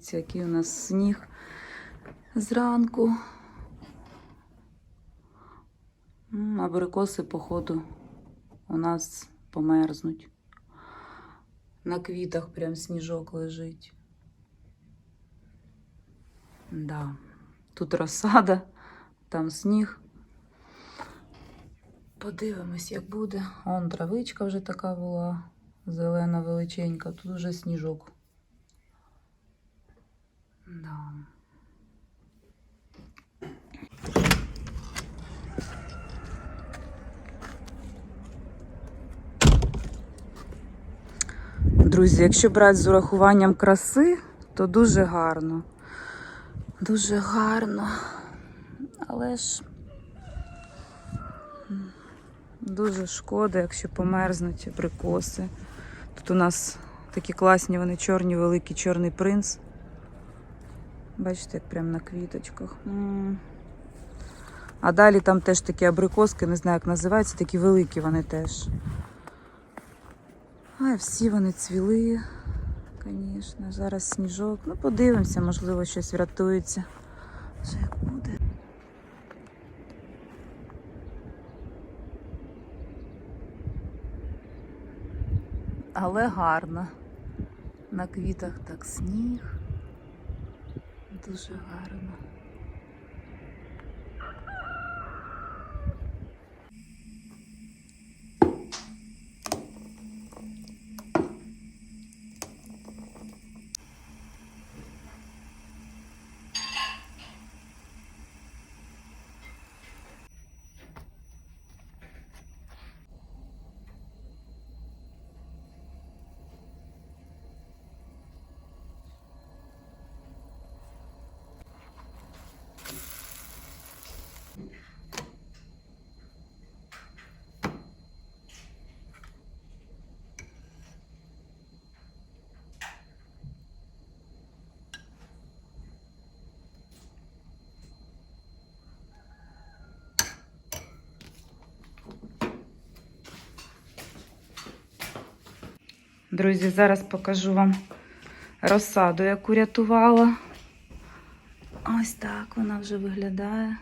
Дивіться, який у нас сніг зранку. Абрикоси, походу, у нас померзнуть. На квітах прям сніжок лежить. Да. Тут розсада, там сніг. Подивимось, як буде. Он травичка вже така була, зелена величенька, тут вже сніжок. Да. Друзі, якщо брати з урахуванням краси, то дуже гарно. Дуже гарно. Але ж дуже шкода, якщо померзнуть абрикоси. Тут у нас такі класні, вони чорні, великий чорний принц. Бачите, як прямо на квіточках. А далі там теж такі абрикоски, не знаю, як називаються, такі великі вони теж. А всі вони цвіли, звісно. Зараз сніжок. Ну, подивимося, можливо, щось врятується. Що як буде. Але гарно. На квітах так сніг. Дуже гарно. Друзі, зараз покажу вам розсаду, яку рятувала. Ось так вона вже виглядає.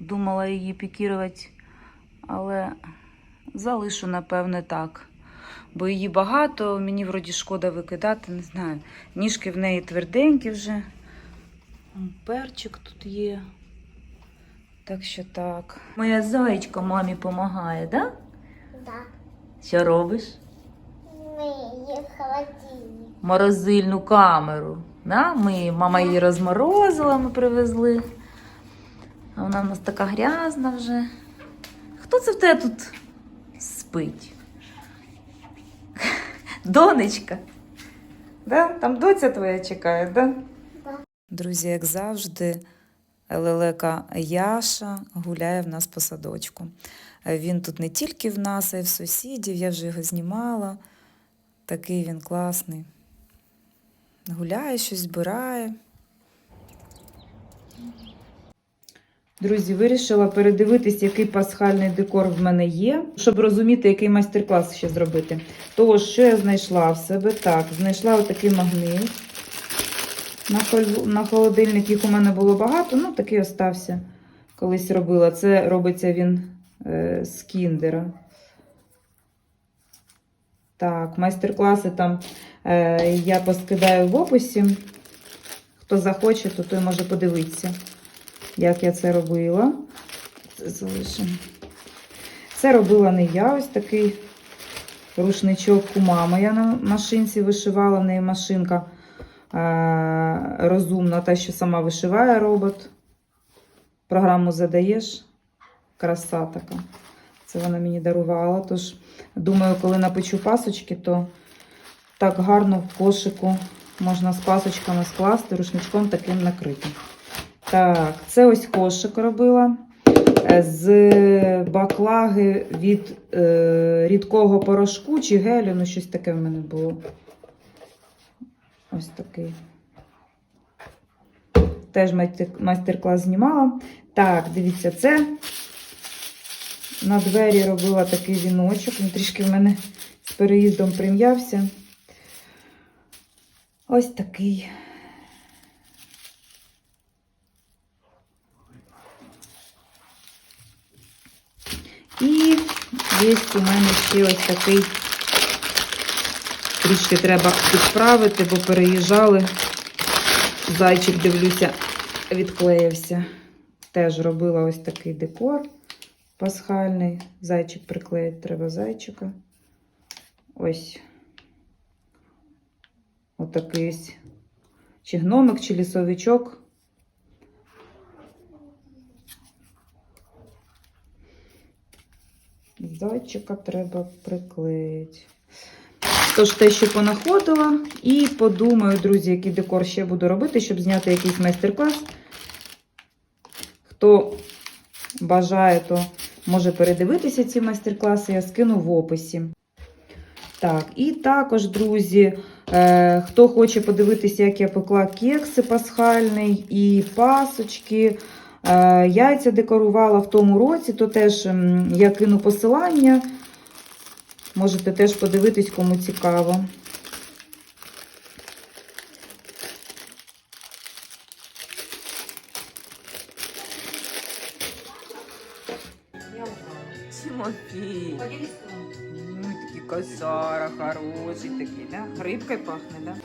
Думала її пікірувати, але залишу, напевне, так. Бо її багато, мені вроді шкода викидати, не знаю. Ніжки в неї тверденькі вже. Перчик тут є. Так що так. Моя зайчка мамі допомагає, да? Да. Що робиш? Ми є холодильник. Морозильну камеру. Да? Ми, мама її розморозила, ми привезли. А вона в нас така грязна вже. Хто це в тебе тут спить? Донечка. Да? Там доця твоя чекає, да? Да. Друзі, як завжди, лелека Яша гуляє в нас по садочку. Е, Він тут не тільки в нас, а й в сусідів. Я вже його знімала. Такий він класний. Гуляє, щось збирає. Друзі, вирішила передивитись, який пасхальний декор в мене є, щоб розуміти, який майстер-клас ще зробити. Тож, що я знайшла в себе? Так, знайшла отакий магнит. На, холодильник їх у мене було багато, ну такий остався. Колись робила. Це робиться він е, з кіндера. Так, майстер-класи там е, я поскидаю в описі. Хто захоче, то той може подивитися, як я це робила. Це залишимо. Це робила не я, ось такий рушничок у мами. Я на машинці вишивала, в неї машинка розумна, та, що сама вишиває робот. Програму задаєш. Краса така. Це вона мені дарувала. Тож, думаю, коли напечу пасочки, то так гарно в кошику можна з пасочками скласти, рушничком таким накрити. Так, це ось кошик робила е, з баклаги від е, рідкого порошку чи гелю, ну щось таке в мене було. Ось такий. Теж майстер- майстер-клас знімала. Так, дивіться, це на двері робила такий віночок. Він трішки в мене з переїздом прим'явся. Ось такий. І є у мене ще ось такий. Трішки треба підправити, бо переїжджали. Зайчик, дивлюся, відклеївся. Теж робила ось такий декор пасхальний. Зайчик приклеїти треба зайчика. Ось. Отакий ось. Чи гномик, чи лісовичок. Зайчика треба приклеїти. Тож те, що понаходила, і подумаю, друзі, який декор ще буду робити, щоб зняти якийсь майстер-клас. Хто бажає, то може передивитися ці майстер-класи, я скину в описі. Так, і також, друзі, е, хто хоче подивитися, як я пекла кекси пасхальний і пасочки. Е, яйця декорувала в тому році, то теж я кину посилання. Можете теж подивитись, кому цікаво. Тимофій. Ну, такий косара хороший такий, да? Рибкою пахне, да?